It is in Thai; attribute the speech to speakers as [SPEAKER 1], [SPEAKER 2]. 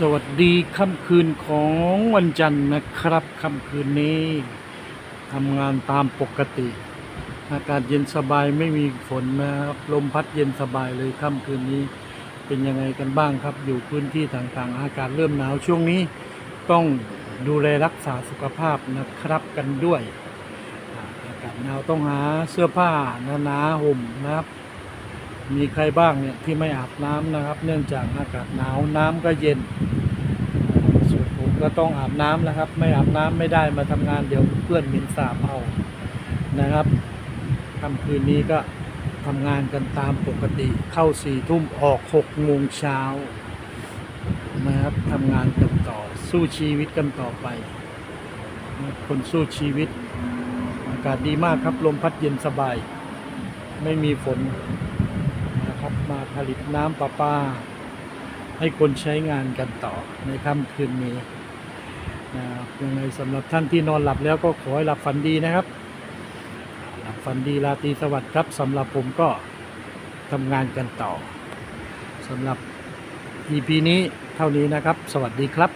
[SPEAKER 1] สวัสดีค่ำคืนของวันจันทร์นะครับค่ำคืนนี้ทำงานตามปกติ อากาศเย็นสบายไม่มีฝนนะครับลมพัดเย็นสบายเลยค่ำคืนนี้ เป็นยังไงกันบ้างครับ อยู่พื้นที่ต่างๆ อากาศเริ่มหนาวช่วงนี้ ต้องดูแลรักษาสุขภาพนะครับกันด้วย อาอากาศหนาวต้องหาเสื้อผ้าหนาๆห่มนะครับ มีใครบ้างเนี่ยที่ไม่อาบน้ำนะครับ เนื่องจากอากาศหนาวน้ำก็เย็นส่วนผมก็ต้องอาบน้ำนะครับ ไม่อาบน้ำไม่ได้มาทำงานเดี๋ยวเพื่อนหมินสาบเอานะครับค่ำคืนนี้ก็ทำงานกันตามปกติเข้าสี่ทุ่มออกหกโมงเช้านะครับทำงานกันต่อสู้ชีวิตกันต่อไป คนสู้ชีวิต อากาศดีมากครับ ลมพัดเย็นสบาย ไม่มีฝน มาผลิตน้ำประปา ให้คนใช้งานกันต่อในค่ำคืนนี้นะยังไงสำหรับท่านที่นอนหลับแล้วก็ขอให้หลับฝันดีนะครับ หลับฝันดีราตรีสวัสดิ์ครับสำหรับผมก็ทำงานกันต่อสำหรับ EP นี้เท่านี้นะครับ สวัสดีครับ